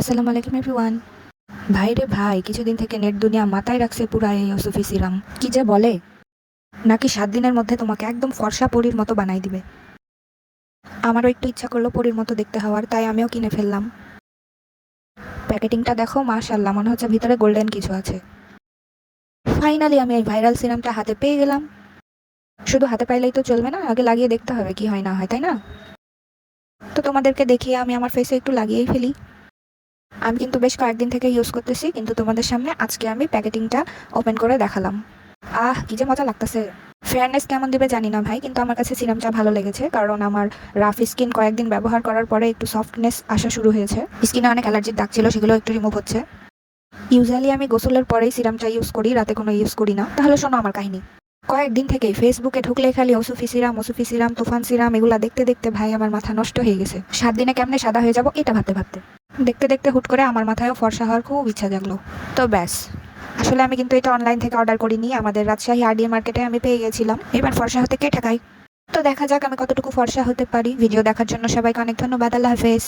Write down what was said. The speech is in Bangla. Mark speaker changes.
Speaker 1: আসসালামু আলাইকুম এভরিওয়ান। ভাই রে ভাই, কিছুদিন থেকে নেট দুনিয়া মাথায় রাখছে পুরা এই ইউসুফি সিরাম। কি যে বলে? নাকি সাত দিনের মধ্যে তোমাকে একদম ফর্সা পরীর মতো বানাই দিবে? আমারও একটু ইচ্ছা করল পরীর মতো দেখতে হওয়ার, তাই আমিও কিনে ফেললাম। প্যাকেটিংটা দেখো মাশাল্লাহ মনে হচ্ছে ভিতরে গোল্ডেন কিছু আছে। ফাইনালি আমি এই ভাইরাল সিরামটা হাতে পেয়ে গেলাম। শুধু হাতে পাইলেই তো চলবে না, আগে লাগিয়ে দেখতে হবে কি হয় না হয়, তাই না? তো তোমাদেরকে দেখিয়ে আমি আমার ফেসে একটু লাগিয়েই ফেলি। আমি কিন্তু বেশ কয়েকদিন থেকে ইউজ করতেছি, কিন্তু তোমাদের সামনে আজকে আমি প্যাকেটিংটা ওপেন করে দেখালাম। আহ, কি যে মজা লাগতেছে। ফেয়ারনেস কেমন দিবে জানি না ভাই, কিন্তু আমার কাছে সিরামটা ভালো লেগেছে, কারণ আমার রাফ স্কিন কয়েকদিন ব্যবহার করার পরে একটু সফটনেস আসা শুরু হয়েছে। স্কিনে অনেক অ্যালার্জির দাগ ছিল, সেগুলো একটু রিমুভ হচ্ছে। ইউজুয়ালি আমি গোসলের পরেই সিরামটা ইউজ করি, রাতে কোনো ইউজ করি না। তাহলে শোনো আমার কাহিনী। কয়েকদিন থেকে ফেসবুকে ঢুকলে খালি ওসুফি সিরাম ওসুফি সিরাম তুফান সিরাম এগুলো দেখতে দেখতে ভাই আমার মাথা নষ্ট হয়ে গেছে। সাত দিনে কেমনে সাদা হয়ে যাব, এটা ভাবতে ভাবতে। দেখতে দেখতে হুট করে আমার মাথায়ও ফর্সা হওয়ার খুব ইচ্ছা জাগলো। তো ব্যাস, আসলে আমি কিন্তু এটা অনলাইন থেকে অর্ডার করিনি, আমাদের রাজশাহী আরডিএ মার্কেটে আমি পেয়ে গেছিলাম। এবার ফর্সা হতে কে ঠেকাই তো দেখা যাক আমি কতটুকু ফর্সা হতে পারি। ভিডিও দেখার জন্য সবাইকে অনেক ধন্যবাদ, আল্লাহ হাফেজ।